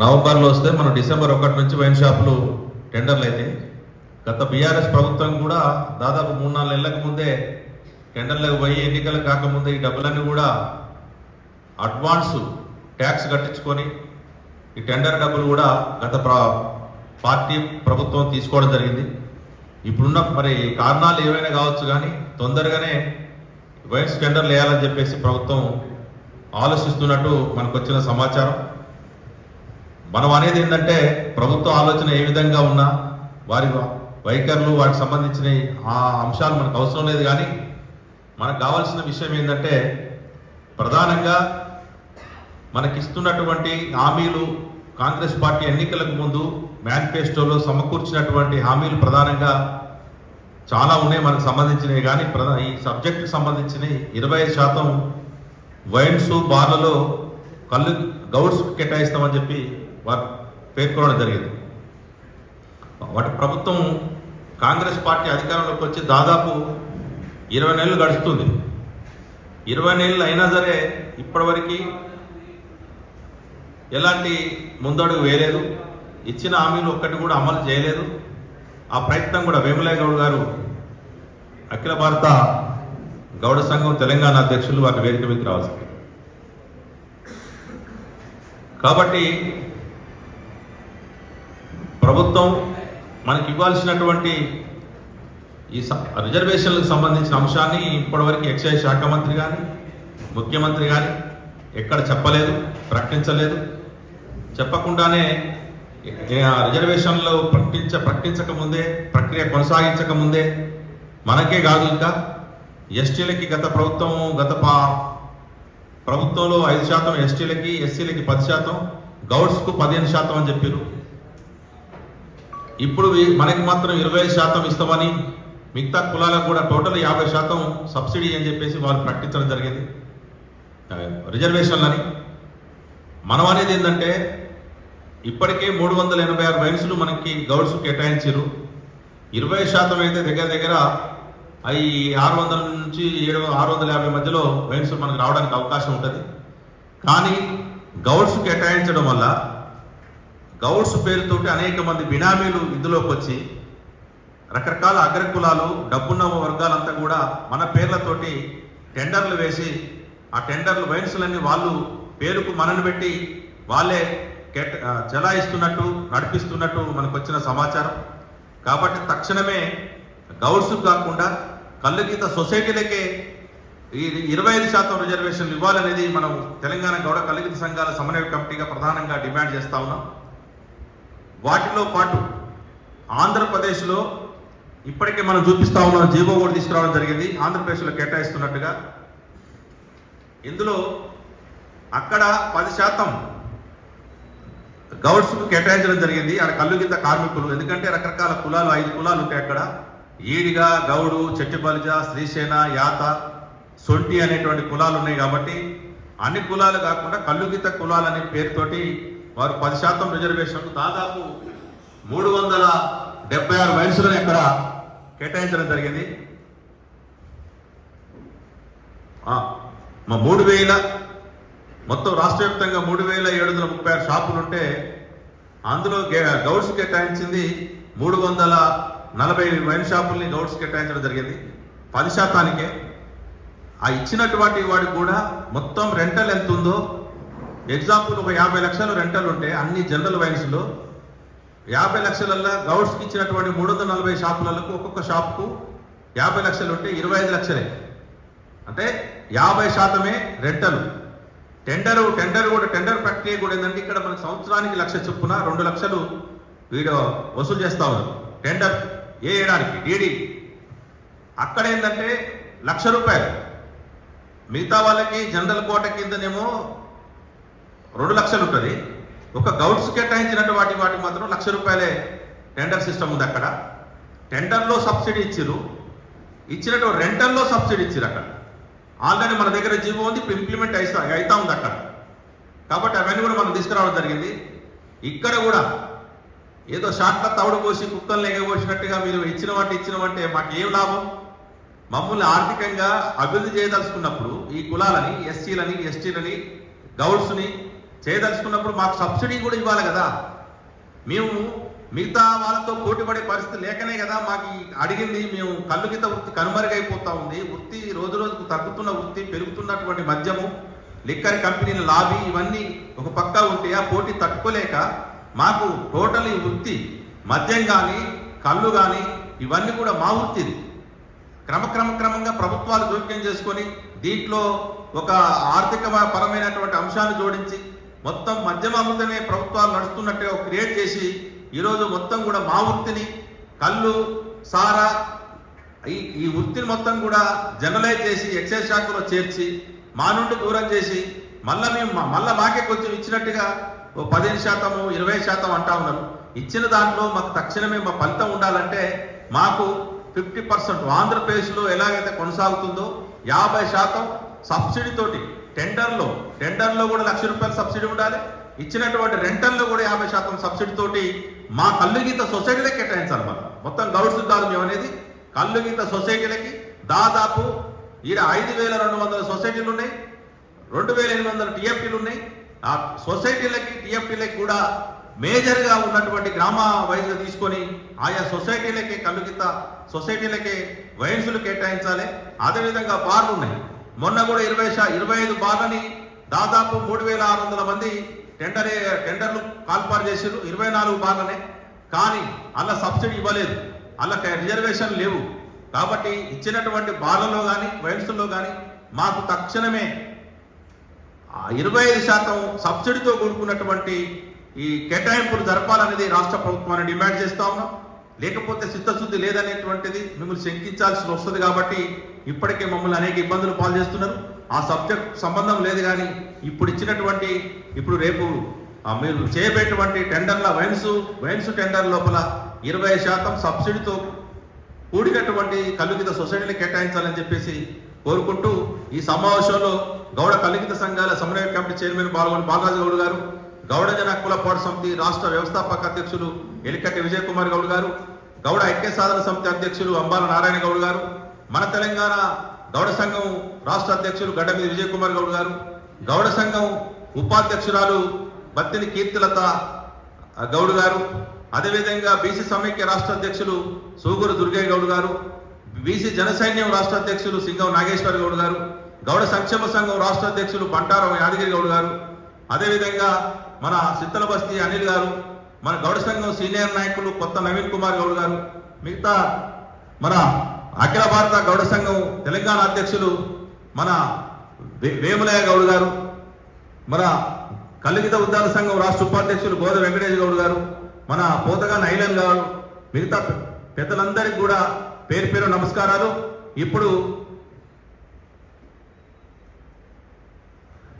నవంబర్లో వస్తే మనం డిసెంబర్ ఒకటి నుంచి వైన్ షాపులు టెండర్లు అయితే గత బీఆర్ఎస్ ప్రభుత్వం కూడా దాదాపు మూడు నాలుగు నెలలకు ముందే టెండర్లకు పోయి ఎన్నికలు కాకముందే ఈ డబ్బులన్నీ కూడా అడ్వాన్స్ ట్యాక్స్ కట్టించుకొని ఈ టెండర్ డబ్బులు కూడా గత పార్టీ ప్రభుత్వం తీసుకోవడం జరిగింది. ఇప్పుడున్న మరి కారణాలు ఏవైనా కావచ్చు కానీ తొందరగానే వైన్స్ టెండర్లు వేయాలని చెప్పేసి ప్రభుత్వం ఆలోచిస్తున్నట్టు మనకు వచ్చిన సమాచారం. మనం అనేది ఏంటంటే ప్రభుత్వ ఆలోచన ఏ విధంగా ఉన్నా వారి వైఖరులు వాటికి సంబంధించిన ఆ అంశాలు మనకు అవసరం లేదు కానీ మనకు కావాల్సిన విషయం ఏంటంటే ప్రధానంగా మనకిస్తున్నటువంటి హామీలు కాంగ్రెస్ పార్టీ ఎన్నికలకు ముందు మేనిఫెస్టోలో సమకూర్చినటువంటి హామీలు ప్రధానంగా చాలా ఉన్నాయి మనకు సంబంధించినవి కానీ ప్రధా ఈ సబ్జెక్ట్కి సంబంధించినవి ఇరవై శాతం వైన్స్ బార్లలో కళ్ళు గౌడ్స్ కేటాయిస్తామని చెప్పి వారు పేర్కొనడం జరిగింది. వాటి ప్రభుత్వం కాంగ్రెస్ పార్టీ అధికారంలోకి వచ్చి దాదాపు ఇరవై నెలలు గడుస్తుంది. ఇరవై నెలలు అయినా సరే ఇప్పటివరకు ఎలాంటి ముందడుగు వేయలేదు. ఇచ్చిన హామీలు ఒక్కటి కూడా అమలు చేయలేదు. ఆ ప్రయత్నం కూడా వేములయ్య గౌడ్ గారు అఖిల భారత గౌడ సంఘం తెలంగాణ అధ్యక్షులు వారి వేదిక మీకు రావాల్సింది. కాబట్టి ప్రభుత్వం మనకి ఇవ్వాల్సినటువంటి ఈ స- రిజర్వేషన్లకు సంబంధించిన అంశాన్ని ఇప్పటివరకు ఎక్సైజ్ శాఖ మంత్రి కానీ ముఖ్యమంత్రి కానీ ఎక్కడ చెప్పలేదు ప్రకటించలేదు. చెప్పకుండానే ఆ రిజర్వేషన్లు ప్రకటించ ప్రకటించక ముందే ప్రక్రియ కొనసాగించక ముందే మనకే కాదు ఇంకా ఎస్టీలకి గత ప్రభుత్వం గత పా ప్రభుత్వంలో ఐదు శాతం ఎస్టీలకి ఎస్సీలకి పది శాతం గౌడ్స్కు పదిహేను శాతం అని చెప్పారు ఇప్పుడు మనకి మాత్రం ఇరవై ఐదు శాతం ఇస్తామని మిగతా కులాలకు కూడా టోటల్ యాభై శాతం సబ్సిడీ అని చెప్పేసి వాళ్ళు ప్రకటించడం జరిగింది. రిజర్వేషన్లని. మనం అనేది ఏంటంటే ఇప్పటికే మూడు వందల ఎనభై ఆరు వయసులు మనకి గౌడ్స్ కేటాయించారు ఇరవై శాతం అయితే దగ్గర దగ్గర అవి ఆరు వందల నుంచి ఏడు ఆరు వందల యాభై మధ్యలో వైన్స్ మనకు రావడానికి అవకాశం ఉంటుంది. కానీ గౌడ్స్ కేటాయించడం వల్ల గౌడ్స్ పేరుతోటి అనేక మంది బినామీలు ఇందులోకి వచ్చి రకరకాల అగ్రకులాలు డబ్బున్న వర్గాలంతా కూడా మన పేర్లతోటి టెండర్లు వేసి ఆ టెండర్లు వైన్స్లన్నీ వాళ్ళు పేరుకు మనను పెట్టి వాళ్ళే కేట చెలాయిస్తున్నట్టు నడిపిస్తున్నట్టు మనకు వచ్చిన సమాచారం. కాబట్టి తక్షణమే గౌడ్స్ కాకుండా కళ్ళు గీత సొసైటీలకే ఈ ఇరవై ఐదు శాతం రిజర్వేషన్లు ఇవ్వాలనేది మనం తెలంగాణ గౌడ కలుగిత సంఘాల సమన్వయ కమిటీగా ప్రధానంగా డిమాండ్ చేస్తా ఉన్నాం. వాటిలో పాటు ఆంధ్రప్రదేశ్లో ఇప్పటికే మనం చూపిస్తా ఉన్నాం జీవో కూడా తీసుకురావడం జరిగింది. ఆంధ్రప్రదేశ్లో కేటాయిస్తున్నట్టుగా. ఇందులో అక్కడ పది శాతం గౌడ్స్కు కేటాయించడం జరిగింది. అక్కడ కళ్ళు కింద కార్మికులు. ఎందుకంటే రకరకాల కులాలు ఐదు కులాలు ఉంటాయి అక్కడ. ఈడిగా గౌడు చెట్టిబలిజ శ్రీసేన యాత సొంటి అనేటువంటి కులాలు ఉన్నాయి కాబట్టి అన్ని కులాలు కాకుండా కల్లుగీత కులాలు అనే పేరుతోటి వారు పది శాతం రిజర్వేషన్కు దాదాపు మూడు వందల డెబ్బై ఆరు వయసులను ఇక్కడ కేటాయించడం జరిగింది. మా మూడు వేల మొత్తం రాష్ట్ర వ్యాప్తంగా మూడు వేల ఏడు వందల ముప్పై ఆరు షాపులు ఉంటే అందులో గే- గౌడ్స్ కేటాయించింది మూడు వందల నలభై వైన్ షాపుల్ని గౌడ్స్ కేటాయించడం జరిగింది. పది శాతానికే. ఆ ఇచ్చినటువంటి వాడికి కూడా మొత్తం రెంటల్ ఎంత ఉందో ఎగ్జాంపుల్ ఒక యాభై లక్షలు రెంటల్ ఉంటే అన్ని జనరల్ వైన్స్లో యాభై లక్షలల్లో గౌడ్స్కి ఇచ్చినటువంటి మూడు వందల నలభై షాపులకు ఒక్కొక్క షాప్కు యాభై లక్షలు ఉంటే ఇరవై ఐదు లక్షలే. అంటే యాభై శాతమే రెంటలు టెండరు టెండర్ కూడా టెండర్ ప్రక్రియ కూడా ఏంటంటే ఇక్కడ మనకి సంవత్సరానికి లక్ష చొప్పున రెండు లక్షలు వీడు వసూలు చేస్తా ఉన్నారు. టెండర్ ఏ ఏడాదికి? డీడీ అక్కడ ఏంటంటే లక్ష రూపాయలు. మిగతా వాళ్ళకి జనరల్ కోట కిందనేమో రెండు లక్షలు ఉంటుంది. ఒక గౌడ్స్ కేటాయించినట్టు వాటి వాటి మాత్రం లక్ష రూపాయలే టెండర్ సిస్టమ్ ఉంది అక్కడ. టెండర్లో సబ్సిడీ ఇచ్చిర్రు. ఇచ్చినట్టు రెంటల్లో సబ్సిడీ ఇచ్చిర్రు అక్కడ. ఆల్రెడీ మన దగ్గర జీవో ఉంది ఇప్పుడు ఇంప్లిమెంట్ అయితా అవుతా ఉంది అక్కడ. కాబట్టి అవన్నీ కూడా మనం తీసుకురావడం జరిగింది. ఇక్కడ కూడా ఏదో షాట్ల తవుడు పోసి కుక్కల్ని ఎగబోసినట్టుగా మీరు ఇచ్చిన వాటి ఇచ్చినవంటే మాకు ఏం లాభం? మమ్మల్ని ఆర్థికంగా అభివృద్ధి చేయదలుచుకున్నప్పుడు ఈ కులాలని ఎస్సీలని ఎస్టీలని గౌడ్స్ని చేయదలుచుకున్నప్పుడు మాకు సబ్సిడీ కూడా ఇవ్వాలి కదా. మేము మిగతా వాళ్ళతో పోటీపడే పరిస్థితి లేకనే కదా మాకు అడిగింది మేము కళ్ళు గీత వృత్తి కనుమరుగైపోతా ఉంది. వృత్తి రోజు రోజుకు తగ్గుతున్న వృత్తి పెరుగుతున్నటువంటి మద్యము లిక్కర్ కంపెనీల లాబీ ఇవన్నీ ఒక పక్క ఉంటే ఆ పోటీ తట్టుకోలేక మాకు టోటల్ ఈ వృత్తి మద్యం కానీ కళ్ళు కానీ ఇవన్నీ కూడా మా వృత్తిది క్రమక్రమ క్రమంగా ప్రభుత్వాలు జోక్యం చేసుకొని దీంట్లో ఒక ఆర్థిక పరమైనటువంటి అంశాన్ని జోడించి మొత్తం మధ్యమామృతనే ప్రభుత్వాలు నడుస్తున్నట్టుగా క్రియేట్ చేసి ఈరోజు మొత్తం కూడా మా వృత్తిని కళ్ళు సారా ఈ ఈ వృత్తిని మొత్తం కూడా జనరలైజ్ చేసి ఎక్సైజ్ శాఖలో చేర్చి మా నుండి దూరం చేసి మళ్ళీ మేము మా- మాకే కొంచెం ఇచ్చినట్టుగా ఓ పదిహేను శాతము ఇరవై శాతం అంటా ఉన్నారు. ఇచ్చిన దాంట్లో మాకు తక్షణమే మా ఫలితం ఉండాలంటే మాకు ఫిఫ్టీ పర్సెంట్ ఆంధ్రప్రదేశ్లో ఎలాగైతే కొనసాగుతుందో యాభై శాతం సబ్సిడీతోటి టెండర్లో టెండర్లో కూడా లక్ష రూపాయల సబ్సిడీ ఉండాలి. ఇచ్చినటువంటి రెంటర్లో కూడా యాభై శాతం సబ్సిడీ తోటి మా కళ్ళు గీత సొసైటీలే కేటాయించాలి మనం. మొత్తం గౌడ్స్ కాదు మేము అనేది కళ్ళు గీత సొసైటీలకి దాదాపు ఈడ ఐదు వేల రెండు వందల సొసైటీలు ఉన్నాయి. రెండు వేల ఎనిమిది వందల టీఎఫ్టీలు ఉన్నాయి. ఆ సొసైటీలకి టీఎఫ్టీలకి కూడా మేజర్గా ఉన్నటువంటి గ్రామ వైద్యులు తీసుకొని ఆయా సొసైటీలకి కలుగిత సొసైటీలకే వయసులు కేటాయించాలి. అదేవిధంగా బార్లు ఉన్నాయి. మొన్న కూడా ఇరవై ఇరవై ఐదు బార్లని దాదాపు మూడు వేల ఆరు వందల మంది టెండరే టెండర్లు కాల్పారు చేసారు ఇరవై నాలుగు బార్లనే. కానీ అలా సబ్సిడీ ఇవ్వలేదు. అలా రిజర్వేషన్ లేవు. కాబట్టి ఇచ్చినటువంటి బార్లలో కానీ వయసుల్లో కానీ మాకు తక్షణమే ఇరవై ఐదు శాతం సబ్సిడీతో కూడుకున్నటువంటి ఈ కేటాయింపులు జరపాలనేది రాష్ట్ర ప్రభుత్వాన్ని డిమాండ్ చేస్తా ఉన్నాం. లేకపోతే చిత్తశుద్ధి లేదనేటువంటిది మిమ్మల్ని శంకించాల్సి వస్తుంది కాబట్టి ఇప్పటికే మమ్మల్ని అనేక ఇబ్బందులు పాలు చేస్తున్నారు. ఆ సబ్జెక్ట్ సంబంధం లేదు కానీ ఇప్పుడు ఇచ్చినటువంటి ఇప్పుడు రేపు మీరు చేయబేటువంటి టెండర్ల వైన్స్ వైన్స్ టెండర్ లోపల ఇరవై శాతం సబ్సిడీతో కూడినటువంటి కలుగిత సొసైటీని కేటాయించాలని చెప్పేసి కోరుకుంటూ ఈ సమావేశంలో గౌడ కలుగిత సంఘాల సమన్వయ కమిటీ చైర్మన్ పాల్గొని బాలరాజు గౌడ్ గారు గౌడ జన కుల పోరాట సమితి రాష్ట్ర వ్యవస్థాపక అధ్యక్షులు ఎలికట్టి విజయ్ కుమార్ గౌడ్ గారు గౌడ ఐక్య సాధన సమితి అధ్యక్షులు అంబాల నారాయణ గౌడ్ గారు మన తెలంగాణ గౌడ సంఘం రాష్ట్ర అధ్యక్షులు గడ్డమీది విజయ్ కుమార్ గౌడ్ గారు గౌడ సంఘం ఉపాధ్యక్షురాలు బత్తిని కీర్తిలత గౌడ్ గారు అదేవిధంగా బీసీ సమైక్య రాష్ట్ర అధ్యక్షులు సూగూరు దుర్గయ్య గౌడ్ గారు బీసీ జనసైన్యం రాష్ట్ర అధ్యక్షులు సింగం నాగేశ్వర గౌడ్ గారు గౌడ సంక్షేమ సంఘం రాష్ట్ర అధ్యక్షులు బంటారం యాదగిరి గౌడ్ గారు అదేవిధంగా మన సిత్తల బస్తీ అనిల్ గారు మన గౌడ సంఘం సీనియర్ నాయకులు కొత్త నవీన్ కుమార్ గౌడ్ గారు మిగతా మన అఖిల భారత గౌడ సంఘం తెలంగాణ అధ్యక్షులు మన వేములయ్య గౌడ్ గారు మన కలిగిత ఉద్యాన సంఘం రాష్ట్ర ఉపాధ్యక్షులు బోధ వెంకటేష్ గౌడ్ గారు మన పోతగా నైలన్ గారు మిగతా పెద్దలందరికీ కూడా పేరు పేరు నమస్కారాలు. ఇప్పుడు